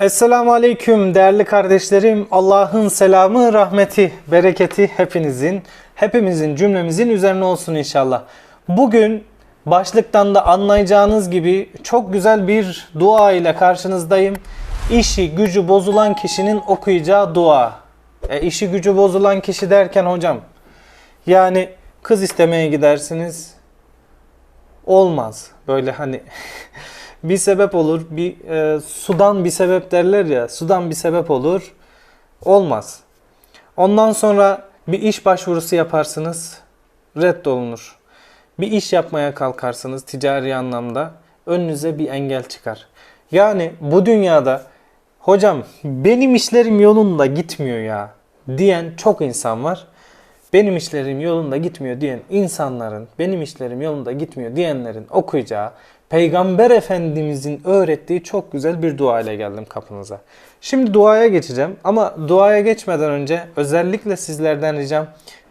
Esselamu Aleyküm değerli kardeşlerim. Allah'ın selamı, rahmeti, bereketi hepinizin, hepimizin, cümlemizin üzerine olsun inşallah. Bugün başlıktan da anlayacağınız gibi çok güzel bir dua ile karşınızdayım. İşi gücü bozulan kişinin okuyacağı dua. E, işi gücü bozulan kişi derken hocam yani kız istemeye gidersiniz olmaz. Böyle hani bir sebep olur. Bir e, sudan bir sebep derler ya. Sudan bir sebep olur. Olmaz. Ondan sonra bir iş başvurusu yaparsınız. Reddolunur. Bir iş yapmaya kalkarsınız ticari anlamda. Önünüze bir engel çıkar. Yani bu dünyada hocam benim işlerim yolunda gitmiyor ya diyen çok insan var. Benim işlerim yolunda gitmiyor diyen insanların, benim işlerim yolunda gitmiyor diyenlerin okuyacağı Peygamber Efendimizin öğrettiği çok güzel bir dua ile geldim kapınıza. Şimdi duaya geçeceğim ama duaya geçmeden önce özellikle sizlerden ricam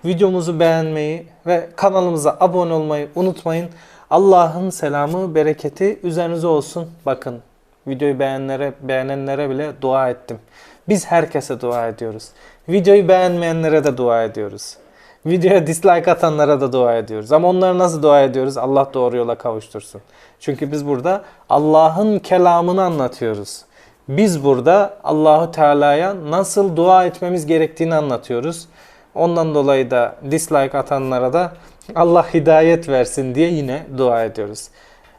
videomuzu beğenmeyi ve kanalımıza abone olmayı unutmayın. Allah'ın selamı, bereketi üzerinize olsun. Bakın videoyu beğenenlere, beğenenlere bile dua ettim. Biz herkese dua ediyoruz. Videoyu beğenmeyenlere de dua ediyoruz. Videoya dislike atanlara da dua ediyoruz. Ama onlara nasıl dua ediyoruz? Allah doğru yola kavuştursun. Çünkü biz burada Allah'ın kelamını anlatıyoruz. Biz burada Allahu Teala'ya nasıl dua etmemiz gerektiğini anlatıyoruz. Ondan dolayı da dislike atanlara da Allah hidayet versin diye yine dua ediyoruz.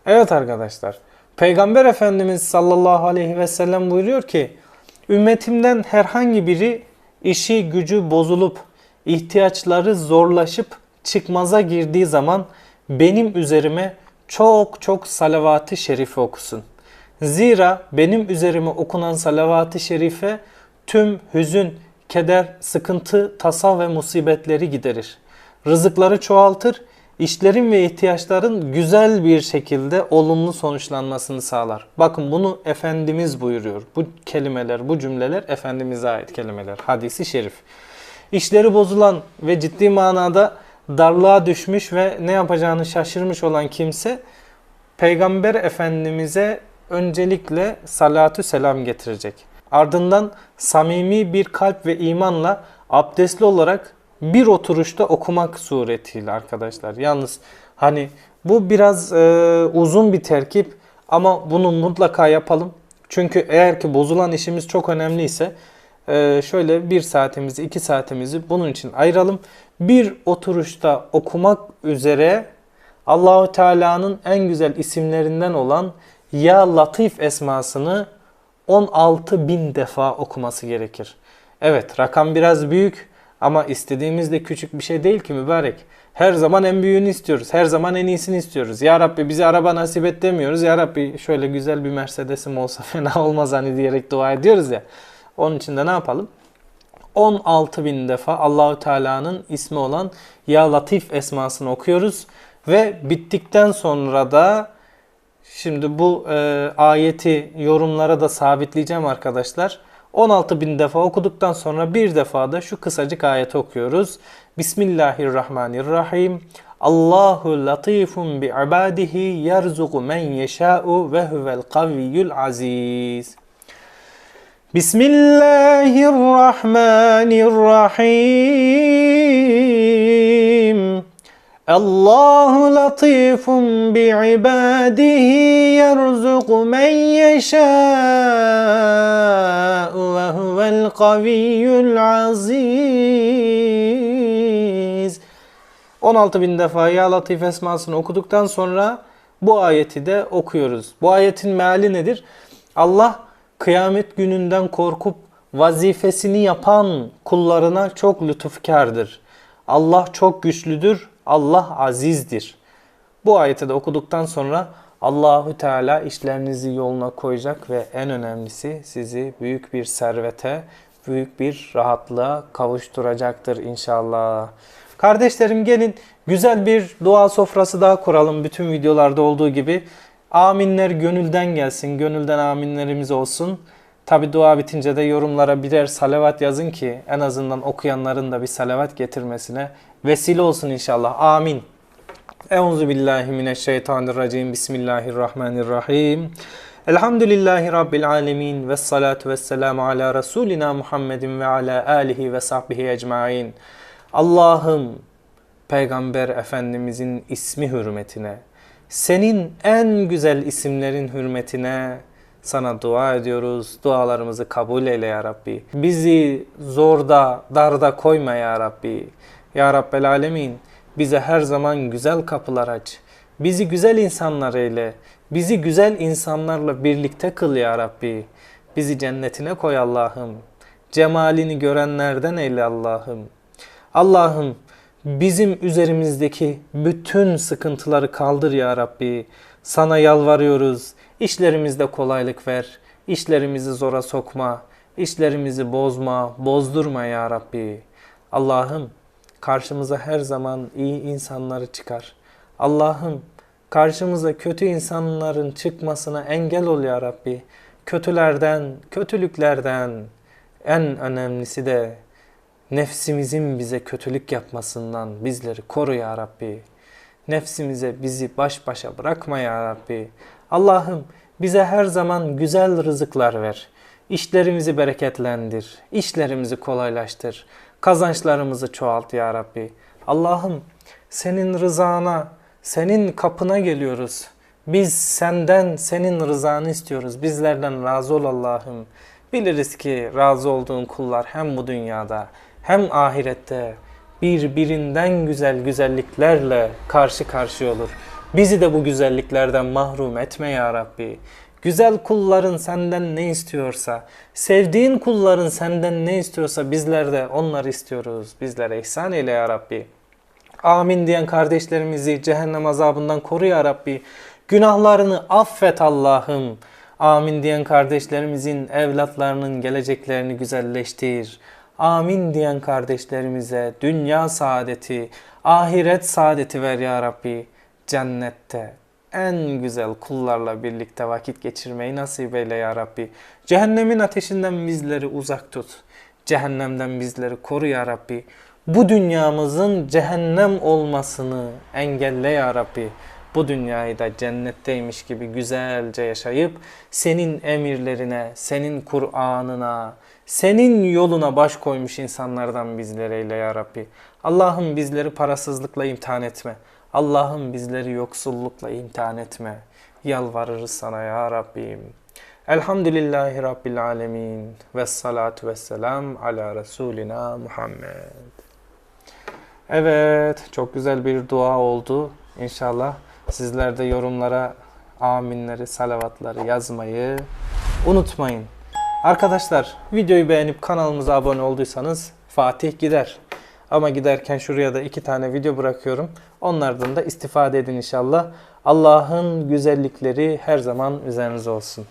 Evet arkadaşlar. Peygamber Efendimiz sallallahu aleyhi ve sellem buyuruyor ki ümmetimden herhangi biri işi gücü bozulup ihtiyaçları zorlaşıp çıkmaza girdiği zaman benim üzerime çok çok salavat-ı şerife okusun. Zira benim üzerime okunan salavat-ı şerife tüm hüzün, keder, sıkıntı, tasa ve musibetleri giderir. Rızıkları çoğaltır, işlerin ve ihtiyaçların güzel bir şekilde olumlu sonuçlanmasını sağlar. Bakın bunu Efendimiz buyuruyor. Bu kelimeler, bu cümleler Efendimiz'e ait kelimeler. Hadisi şerif. İşleri bozulan ve ciddi manada darlığa düşmüş ve ne yapacağını şaşırmış olan kimse Peygamber Efendimiz'e öncelikle salatü selam getirecek. Ardından samimi bir kalp ve imanla abdestli olarak bir oturuşta okumak suretiyle arkadaşlar. Yalnız hani bu biraz e, uzun bir terkip ama bunu mutlaka yapalım. Çünkü eğer ki bozulan işimiz çok önemliyse şöyle bir saatimizi iki saatimizi bunun için ayıralım. Bir oturuşta okumak üzere Allahu Teala'nın en güzel isimlerinden olan Ya Latif esmasını 16 bin defa okuması gerekir. Evet rakam biraz büyük ama istediğimiz de küçük bir şey değil ki mübarek. Her zaman en büyüğünü istiyoruz. Her zaman en iyisini istiyoruz. Ya Rabbi bize araba nasip et demiyoruz. Ya Rabbi şöyle güzel bir Mercedes'im olsa fena olmaz hani diyerek dua ediyoruz ya. Onun için de ne yapalım? 16 bin defa Allahü Teala'nın ismi olan Ya Latif esmasını okuyoruz. Ve bittikten sonra da şimdi bu e, ayeti yorumlara da sabitleyeceğim arkadaşlar. 16 bin defa okuduktan sonra bir defa da şu kısacık ayeti okuyoruz. Bismillahirrahmanirrahim. Allahu latifun bi ibadihi yerzuqu men yeşâ'u ve huvel kaviyyul aziz. Bismillahirrahmanirrahim. Allahu latifun bi ibadihi yerzuqu men yeşâ'u ve huvel kaviyyul aziz. 16 bin defa Ya Latif esmasını okuduktan sonra bu ayeti de okuyoruz. Bu ayetin meali nedir? Allah kıyamet gününden korkup vazifesini yapan kullarına çok lütufkardır. Allah çok güçlüdür, Allah azizdir. Bu ayeti de okuduktan sonra Allahü Teala işlerinizi yoluna koyacak ve en önemlisi sizi büyük bir servete, büyük bir rahatlığa kavuşturacaktır inşallah. Kardeşlerim gelin güzel bir dua sofrası daha kuralım bütün videolarda olduğu gibi. Aminler gönülden gelsin, gönülden aminlerimiz olsun. Tabi dua bitince de yorumlara birer salavat yazın ki en azından okuyanların da bir salavat getirmesine vesile olsun inşallah. Amin. Euzu billahi mineşşeytanirracim. Bismillahirrahmanirrahim. Elhamdülillahi Rabbil alemin ve salatu ve selamu ala Resulina Muhammedin ve ala alihi ve sahbihi ecmain. Allah'ım Peygamber Efendimizin ismi hürmetine, senin en güzel isimlerin hürmetine sana dua ediyoruz. Dualarımızı kabul eyle ya Rabbi. Bizi zorda, darda koyma ya Rabbi. Ya Rabbel Alemin bize her zaman güzel kapılar aç. Bizi güzel insanlar eyle. Bizi güzel insanlarla birlikte kıl ya Rabbi. Bizi cennetine koy Allah'ım. Cemalini görenlerden eyle Allah'ım. Allah'ım bizim üzerimizdeki bütün sıkıntıları kaldır ya Rabbi. Sana yalvarıyoruz. İşlerimizde kolaylık ver. İşlerimizi zora sokma. İşlerimizi bozma, bozdurma ya Rabbi. Allah'ım karşımıza her zaman iyi insanları çıkar. Allah'ım karşımıza kötü insanların çıkmasına engel ol ya Rabbi. Kötülerden, kötülüklerden en önemlisi de nefsimizin bize kötülük yapmasından bizleri koru ya Rabbi. Nefsimize bizi baş başa bırakma ya Rabbi. Allah'ım bize her zaman güzel rızıklar ver. İşlerimizi bereketlendir. İşlerimizi kolaylaştır. Kazançlarımızı çoğalt ya Rabbi. Allah'ım senin rızana, senin kapına geliyoruz. Biz senden senin rızanı istiyoruz. Bizlerden razı ol Allah'ım. Biliriz ki razı olduğun kullar hem bu dünyada hem ahirette birbirinden güzel güzelliklerle karşı karşıya olur. Bizi de bu güzelliklerden mahrum etme ya Rabbi. Güzel kulların senden ne istiyorsa, sevdiğin kulların senden ne istiyorsa bizler de onları istiyoruz. Bizlere ihsan eyle ya Rabbi. Amin diyen kardeşlerimizi cehennem azabından koru ya Rabbi. Günahlarını affet Allah'ım. Amin diyen kardeşlerimizin evlatlarının geleceklerini güzelleştir. Amin diyen kardeşlerimize dünya saadeti, ahiret saadeti ver ya Rabbi. Cennette en güzel kullarla birlikte vakit geçirmeyi nasip eyle ya Rabbi. Cehennemin ateşinden bizleri uzak tut. Cehennemden bizleri koru ya Rabbi. Bu dünyamızın cehennem olmasını engelle ya Rabbi. Bu dünyayı da cennetteymiş gibi güzelce yaşayıp senin emirlerine, senin Kur'an'ına, senin yoluna baş koymuş insanlardan bizleri eyle ya Rabbi. Allah'ım bizleri parasızlıkla imtihan etme. Allah'ım bizleri yoksullukla imtihan etme. Yalvarırız sana ya Rabbim. Elhamdülillahi Rabbil Alemin. Ve salatu ve selam ala Resulina Muhammed. Evet, çok güzel bir dua oldu. İnşallah sizler de yorumlara aminleri, salavatları yazmayı unutmayın. Arkadaşlar videoyu beğenip kanalımıza abone olduysanız Fatih gider. Ama giderken şuraya da iki tane video bırakıyorum. Onlardan da istifade edin inşallah. Allah'ın güzellikleri her zaman üzerinize olsun.